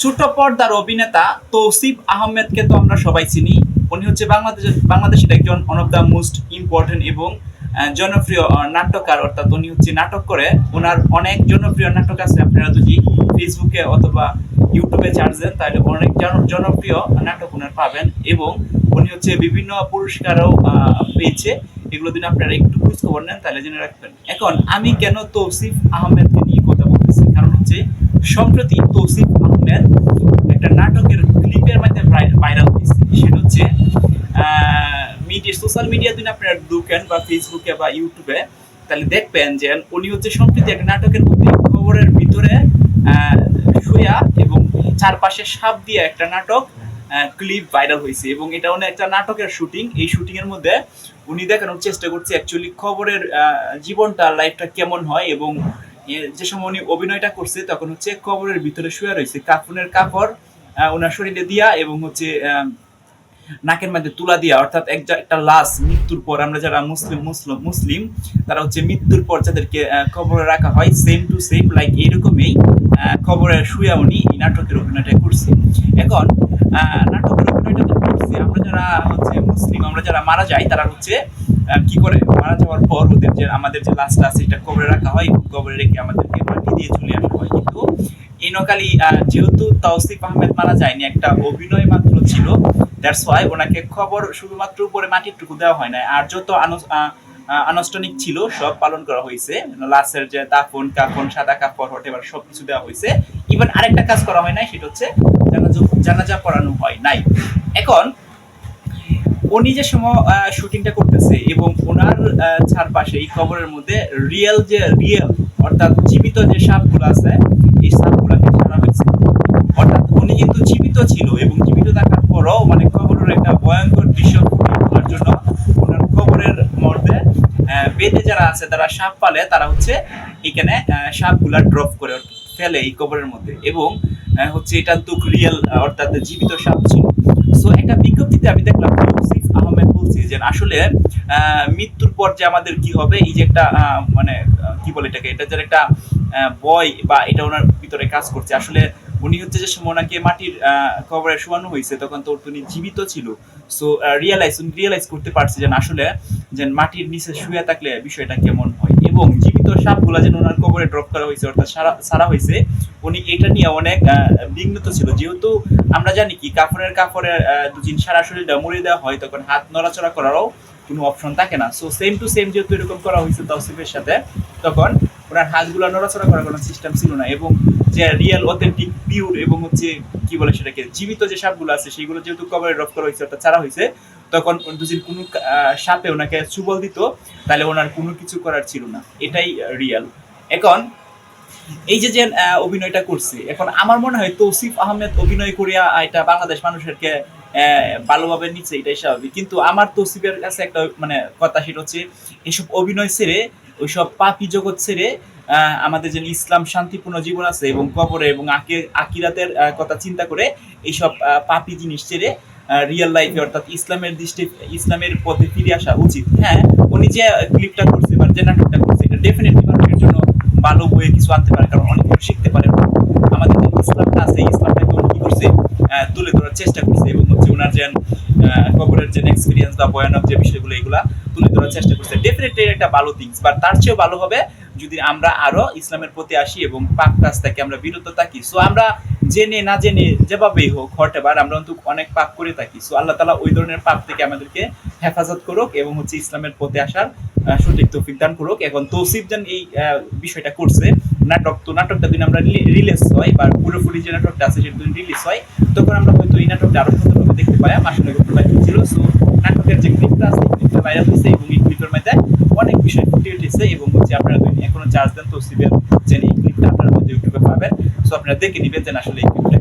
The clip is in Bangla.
ছোট পর্দার অভিনেতা তৌসিফ আহমেদকে তো আমরা সবাই চিনি। উনি হচ্ছে বাংলাদেশের বাংলাদেশের একজন one of the most important এবং জনপ্রিয় নাট্যকার। অর্থাৎ উনি হচ্ছে নাটক করে। ওনার অনেক জনপ্রিয় নাটক আছে। আপনারা যদি ফেসবুকে অথবা ইউটিউবে চার্জ তাহলে অনেক জন- জনপ্রিয় নাটক ওনার পাবেন এবং উনি হচ্ছে বিভিন্ন পুরস্কারও পেয়েছে। এগুলো দিন আপনারা একটু খোঁজ খবর নেন, তাহলে জেনে রাখবেন। এখন আমি কেন তৌসিফ আহমেদকে নিয়ে কথা বলতেছি? কারণ হচ্ছে সম্প্রতি তৌসিফ আহমেদ একটা নাটকের ক্লিপের মধ্যে ভাইরাল হয়েছে। সেটা হচ্ছে মিডিয়া সোশ্যাল মিডিয়া দিন আপনারা ঢুকেন বা ফেসবুকে বা ইউটিউবে তাহলে দেখবেন যে উনি হচ্ছে সম্প্রতি একটা নাটকের মধ্যে খবরের ভিতরে শুয়া এবং চারপাশে সাপ দিয়ে একটা নাটক ক্লিপ ভাইরাল হয়েছে এবং এটা অনেক একটা নাটকের শুটিং এই শুটিং এর মধ্যে উনি দেখানোর চেষ্টা করছে অ্যাকচুয়ালি খবরের জীবনটা লাইফটা কেমন হয় এবং যে সময় উনি অভিনয়টা করছে তখন হচ্ছে কবরের ভিতরে শুয়ে রয়েছে। কাফনের কাপড় ওনার শরীরে দিয়া এবং হচ্ছে নাকের মধ্যে তুলা দিয়া অর্থাৎ এক একটা লাশ মৃত্যুর পর আমরা যারা মুসলিম মুসলিম মুসলিম তারা হচ্ছে মৃত্যুর পর যাদেরকে কবরে রাখা হয় সেম টু সেম লাইক এইরকমই আহ, কবরে শুয়ে উনি এই নাটকের অভিনয়টা করছে এখন নাটকের অভিনয়টা যে করছে আমরা যারা হচ্ছে মুসলিম আমরা যারা মারা যাই তারা হচ্ছে কি করে? মারা যাওয়ার পর ওদের যে আমাদের যে লাশটা আছে এটা কবরে রাখা হয় কবরে রেখে আমাদেরকে মাটি দিয়ে চলে আসা হয়। কিন্তু এই নকালি আহ, যেহেতু তৌসিফ আহমেদ মারা যায়নি একটা অভিনয় মাত্র ছিল। দ্যাটস ওয়াই ওনাকে খবর শুধুমাত্র উপরে মাটিরটুকু দেওয়া হয় না আর যত আনুষ্ঠানিক ছিল সব পালন করা হয়েছে। লাশের যে দাফন কাফন সাদা কাপড় হোটেবার সব কিছু দেওয়া হয়েছে। ইভেন আরেকটা কাজ করা হয় নাই সেটা হচ্ছে জানাজা পড়ানো হয় নাই। এখন উনি যে সময় শুটিংটা করতেছে এবং ওনার চারপাশে এই খবরের মধ্যে রিয়েল যে রিয়েল অর্থাৎ জীবিত যে সাপগুলো আছে, এই সাপগুলোকে ছাড়া হয়েছে। অর্থাৎ উনি কিন্তু জীবিত ছিল এবং জীবিত থাকার পরও মানে খবরের একটা ভয়ঙ্কর দৃশ্য ফুটিয়ে তোলার জন্য ওনার খবরের মধ্যে বেদে যারা আছে, তারা সাপ পালে, তারা হচ্ছে এখানে সাপগুলা ড্রপ করে ফেলে এই কবরের মধ্যে এবং হচ্ছে এটা তো রিয়েল অর্থাৎ জীবিত সাপ ছিল। সো একটা বিজ্ঞপ্তিতে আমি দেখলাম যে আসলে মৃত্যুর পর যে আমাদের কি হবে, এই যে একটা মানে কি বলে এটাকে, এটা যে একটা বয় বা এটা ওনার ভিতরে কাজ করছে। আসলে উনি হচ্ছে যে সময় ওনাকে মাটির কবরে শোয়ানো হয়েছে, তখন তো উনি জীবিত ছিল। সো রিয়েলাইজ উনি রিয়েলাইজ করতে পারছে যে আসলে, যে মাটির নিচে শুয়ে থাকলে বিষয়টা কেমন হয়। এবং সাপগুলা যেন ওনার কবরে ড্রপ করা হয়েছে, অর্থাৎ সারা সারা হয়েছে, উনি এটা নিয়ে অনেক বিঘ্নত ছিল। যেহেতু আমরা জানি কি কাপড়ের কাপড়ের দুদিন সারা শরীরটা মুড়ে দেওয়া হয়, তখন হাত নড়াচড়া করারও কোনো অপশন থাকে না। সো সেম টু সেম যেহেতু এরকম করা হয়েছে তৌসিফের সাথে, তখন ওনার হাতগুলো নড়াচড়া করার কোনো সিস্টেম ছিল না এবং যে রিয়েল অথেন্টিক পিওর এবং হচ্ছে কি বলে সেটাকে, জীবিত যে সাপগুলো আছে, সেগুলো যেহেতু কবরে ড্রপ করা হয়েছে, অর্থাৎ ছাড়া হয়েছে, তখন যদি কোনো সাপে ওনাকে সুবল দিত, তাহলে ওনার কোনো কিছু করার ছিল না। এটাই রিয়েল এখন, এই যে যে অভিনয়টা করছে, এখন আমার মনে হয় তৌসিফ আহমেদ অভিনয় করিয়া এটা বাংলাদেশ মানুষেরকে ভালোভাবে নিচ্ছে, এটাই স্বাভাবিক। কিন্তু আমার তৌসিফের কাছে একটা মানে কথা সেটা হচ্ছে, এসব অভিনয় ছেড়ে ওইসব পাপি জগৎ ছেড়ে আমাদের যে ইসলাম শান্তিপূর্ণ জীবন আছে এবং কবরে এবং আকে আকিরাতের কথা চিন্তা করে এইসব পাপি জিনিস ছেড়ে রিয়েল লাইফে অর্থাৎ ইসলামের দৃষ্টি, ইসলামের পথে ফিরে আসা উচিত। হ্যাঁ উনি যে ক্লিপটা করছে বা যে নাটকটা করছে, এটা ডেফিনেটলি মানুষের জন্য ভালো বইয়ে কিছু আনতে পারে, কারণ অনেক কিছু শিখতে পারে আমাদের যে ইসলামটা আছে ইসলামটাকে উনি কি করছে তুলে ধরার চেষ্টা করছে এবং হচ্ছে ওনার যে কবরের যে এক্সপিরিয়েন্স বা ভয়ানক যে বিষয়গুলো, এগুলা তুলে ধরার চেষ্টা করছে। ডেফিনেটলি একটা ভালো থিংস বাট তার চেয়েও ভালো হবে যদি আমরা আরও ইসলামের প্রতি আসি এবং পাক কাজ থেকে আমরা বিরত থাকি। সো আমরা জেনে না জেনে যেভাবেই হোক হটেবার আমরা কিন্তু অনেক পাপ করে থাকি। সো আল্লাহ তালা ওই ধরনের পাপ থেকে আমাদেরকে হেফাজত করুক এবং হচ্ছে ইসলামের পথে আসার সঠিক তৌফিক দান করুক। এখন তৌসিফ যেন এই বিষয়টা করছে, নাটক তো, নাটকটা দিন আমরা রিলিজ হয়, বা পুরোপুরি যে নাটকটা আছে সেটা দিন রিলিজ হয়, তখন আমরা হয়তো এই নাটকটা আরও সুন্দরভাবে দেখতে পাই। আসলে ঘটনা ছিল সো নাটকের যে ক্লিপটা আছে ক্লিপটা ভাইরাল হয়েছে এবং এই ক্লিপের মধ্যে অনেক বিষয় ফুটে উঠেছে এবং হচ্ছে আপনারা যদি এখনও চার্জ দেন তো তৌসিফের যে এই ক্লিপটা আপনারা মধ্যে ইউটিউবে পাবেন। সো আপনারা দেখে নিবেন যে আসলে এই ক্লিপটা